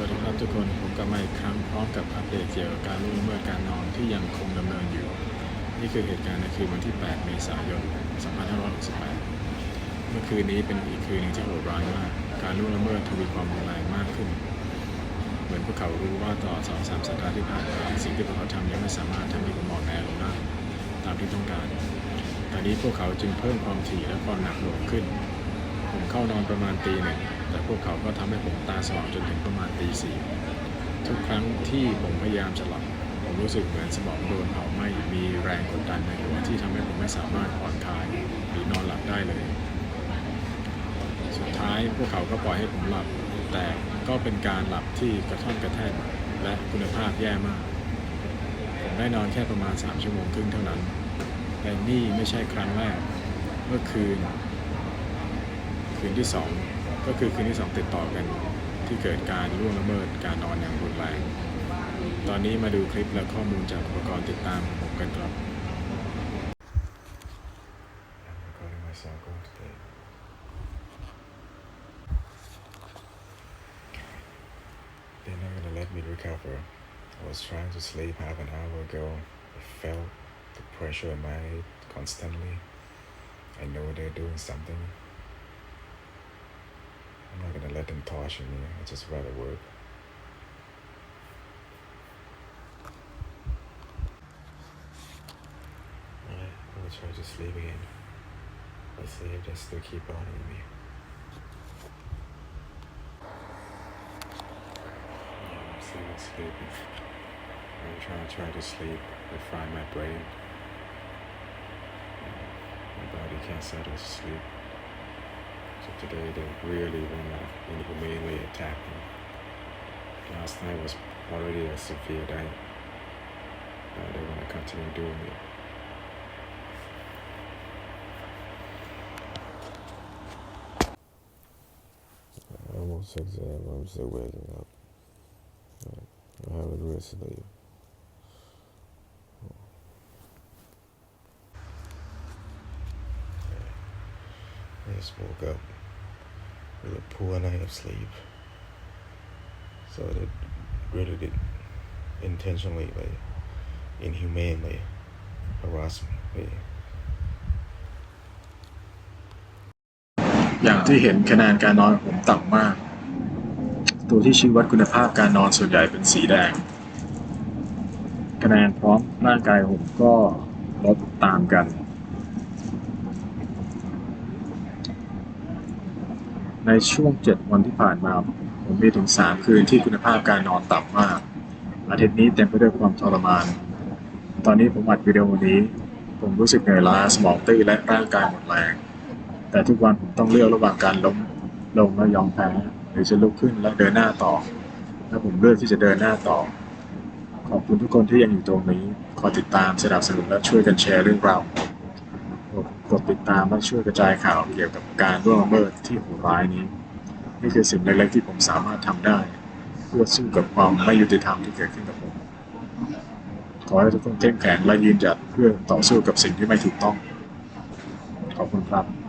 วัสดีครับทุกคนผมกลับมาอีกครั้งพร้อมกับอัปเดตเกี่ยวกับการล่วงละเมิดการนอนที่ยังคงดำเนินอยู่ นี่คือเหตุการณ์ในคืนวันที่ 8 เมษายน 2568 เมื่อคืนนี้เป็นอีกคืนหนึ่งที่โหดร้ายมาก การล่วงละเมิดทวีความรุนแรงมากขึ้น เหมือนพวกเขารู้ว่าตลอสองสามสัปดาห์ที่ผ่านมาสิ่งที่พวกเขาทำยังไม่สามารถทำให้ผมออนแอลงได้ตามที่ต้องการ ตอนนี้พวกเขาจึงเพิ่มความถี่และความหนักหน่วงขึ้น เข้านอนประมาณตีหนึ่งแต่พวกเขาก็ทำให้ผมตาสว่างจนถึงประมาณตีสี่ทุกครั้งที่ผมพยายามจะหลับผมรู้สึกเหมือนสมองโดนเผาไหม้มีแรงกดดันในหัวที่ทำให้ผมไม่สามารถผ่อนคลายหรือนอนหลับได้เลย สุดท้ายพวกเขาก็ปล่อยให้ผมหลับ แต่ก็เป็นการหลับที่กระท่อนกระแท่นและคุณภาพแย่มาก ผมได้นอนแค่ประมาณ 3 ชั่วโมงครึ่งเท่านั้น แต่นี่ไม่ใช่ครั้งแรก เมื่อคืน คืนที่ 2 ก็คือคืนที่ 2 ติดต่อกันที่เกิดการล่วงละเมิดการนอนอย่างรุนแรง ตอนนี้มาดูคลิปและข้อมูลจากอุปกรณ์ติดตามผมกันครับ They're not gonna let me recover. I was trying to sleep half an hour ago. I felt the pressure in my head constantly. I know they're doing something. I'm not gonna let them torture me. I just rather work. Alright, I'm gonna try to sleep again. Let's see if they still keep bothering me. Yeah, I'm still sleeping. I'm trying to try to sleep, but find my brain. My body can't settle to sleep. So today they really wanna inhumanely attack me. Last night was already a severe day. Now they wanna continue doing it. Almost six a.m. I'm still waking up. I haven't really sleep. I just woke up with a poor night of sleep. So they really did intentionally, like, inhumanely harass me. อย่างที่เห็นคะแนนการนอนผมต่ำมาก ตัวที่ชี้วัดคุณภาพการนอนส่วนใหญ่เป็นสีแดง คะแนนพร้อมร่างกายผมก็ลดตามกัน ในช่วง 7 วันที่ผ่านมา ผมมีถึง 3 คืนที่คุณภาพการนอนต่ำมาก อาทิตย์นี้เต็มไปด้วยความทรมาน ตอนนี้ผมอัดวิดีโอนี้ ผมรู้สึกเหนื่อยล้าสมองตื้อและร่างกายหมดแรง แต่ทุกวันผมต้องเลือกระหว่างการล้มลงและยอมแพ้หรือจะลุกขึ้นและเดินหน้าต่อ และผมเลือกที่จะเดินหน้าต่อ ขอบคุณทุกคนที่ยังอยู่ตรงนี้ขอยติดตามสนับสนุนและช่วยกันแชร์เรื่องราว กดติดตามและช่วยกระจายข่าวเกี่ยวกับการร่วงละเมิดที่โหดร้ายนี้ นี่คือสิ่งเล็กๆที่ผมสามารถทำได้ เพื่อสู้กับความไม่ยุติธรรมที่เกิดขึ้นกับผม ขอให้ทุกคนเข้มแข็งและยืนหยัดเพื่อต่อสู้กับสิ่งที่ไม่ถูกต้อง ขอบคุณครับ